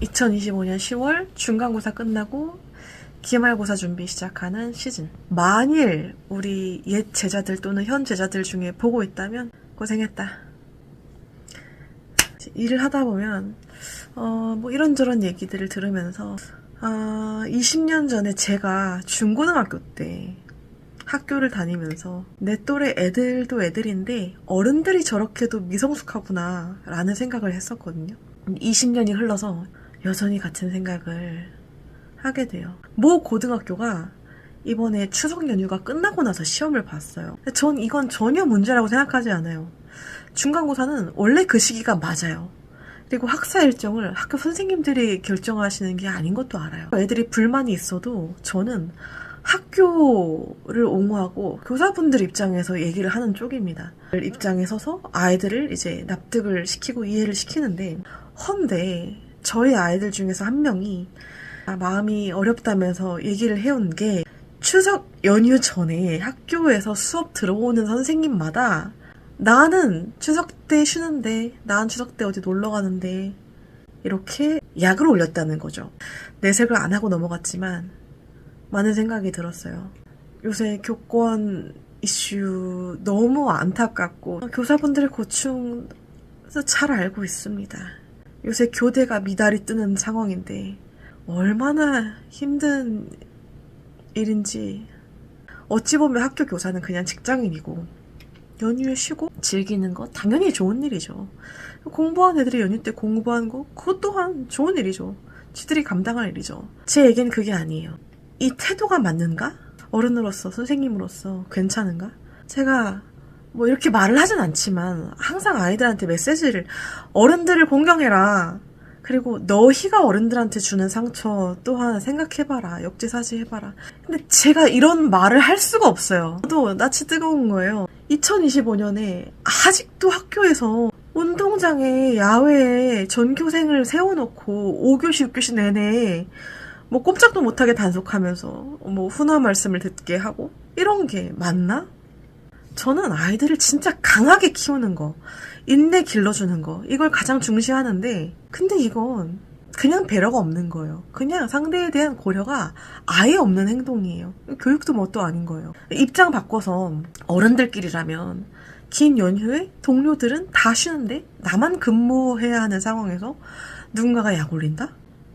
2025년 10월 중간고사 끝나고 기말고사 준비 시작하는 시즌. 만일 우리 옛 제자들 또는 현 제자들 중에 보고 있다면 고생했다. 일을 하다 보면 어, 뭐 이런저런 얘기들을 들으면서 아, 20년 전에 제가 중고등학교 때 학교를 다니면서 내 또래 애들도 애들인데 어른들이 저렇게도 미성숙하구나 라는 생각을 했었거든요. 20년이 흘러서 여전히 같은 생각을 하게 돼요. 모 고등학교가 이번에 추석 연휴가 끝나고 나서 시험을 봤어요. 전 이건 전혀 문제라고 생각하지 않아요. 중간고사는 원래 그 시기가 맞아요. 그리고 학사 일정을 학교 선생님들이 결정하시는 게 아닌 것도 알아요. 애들이 불만이 있어도 저는 학교를 옹호하고 교사분들 입장에서 얘기를 하는 쪽입니다. 입장에 서서 아이들을 이제 납득을 시키고 이해를 시키는데 헌데 저희 아이들 중에서 한 명이 아, 마음이 어렵다면서 얘기를 해온 게 추석 연휴 전에 학교에서 수업 들어오는 선생님마다 나는 추석 때 쉬는데, 나는 추석 때 어디 놀러 가는데, 이렇게 약을 올렸다는 거죠. 내색을 안 하고 넘어갔지만, 많은 생각이 들었어요. 요새 교권 이슈 너무 안타깝고, 교사분들의 고충 잘 알고 있습니다. 요새 교대가 미달이 뜨는 상황인데, 얼마나 힘든 일인지, 어찌 보면 학교 교사는 그냥 직장인이고, 연휴에 쉬고 즐기는 거 당연히 좋은 일이죠. 공부한 애들이 연휴 때 공부한 거 그것 또한 좋은 일이죠. 지들이 감당할 일이죠. 제 얘기는 그게 아니에요. 이 태도가 맞는가? 어른으로서 선생님으로서 괜찮은가? 제가 뭐 이렇게 말을 하진 않지만 항상 아이들한테 메시지를 어른들을 공경해라. 그리고 너희가 어른들한테 주는 상처 또한 생각해봐라. 역지사지 해봐라. 근데 제가 이런 말을 할 수가 없어요. 저도 낯이 뜨거운 거예요. 2025년에 아직도 학교에서 운동장에 야외에 전교생을 세워놓고 5교시, 6교시 내내 뭐 꼼짝도 못하게 단속하면서 뭐 훈화 말씀을 듣게 하고 이런 게 맞나? 저는 아이들을 진짜 강하게 키우는 거, 인내 길러주는 거, 이걸 가장 중시하는데, 근데 이건 그냥 배려가 없는 거예요. 그냥 상대에 대한 고려가 아예 없는 행동이에요. 교육도 뭣도 아닌 거예요. 입장 바꿔서 어른들끼리라면 긴 연휴에 동료들은 다 쉬는데 나만 근무해야 하는 상황에서 누군가가 약 올린다?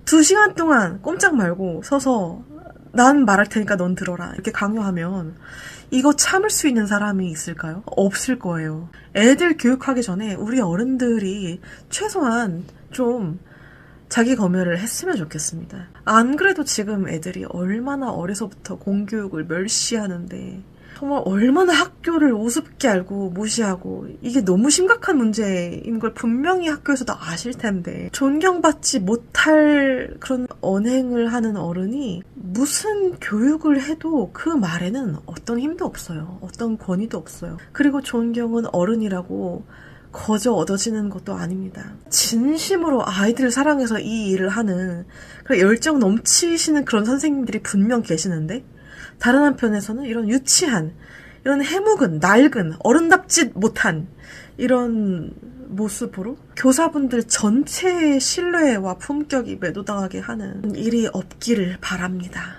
두 시간 동안 꼼짝 말고 서서 난 말할 테니까 넌 들어라. 이렇게 강요하면 이거 참을 수 있는 사람이 있을까요? 없을 거예요. 애들 교육하기 전에 우리 어른들이 최소한 좀 자기 검열을 했으면 좋겠습니다. 안 그래도 지금 애들이 얼마나 어려서부터 공교육을 멸시하는데 정말 얼마나 학교를 우습게 알고 무시하고 이게 너무 심각한 문제인 걸 분명히 학교에서도 아실 텐데 존경받지 못할 그런 언행을 하는 어른이 무슨 교육을 해도 그 말에는 어떤 힘도 없어요. 어떤 권위도 없어요. 그리고 존경은 어른이라고 거저 얻어지는 것도 아닙니다. 진심으로 아이들을 사랑해서 이 일을 하는 열정 넘치시는 그런 선생님들이 분명 계시는데 다른 한편에서는 이런 유치한 이런 해묵은 낡은 어른답지 못한 이런 모습으로 교사분들 전체의 신뢰와 품격이 매도당하게 하는 일이 없기를 바랍니다.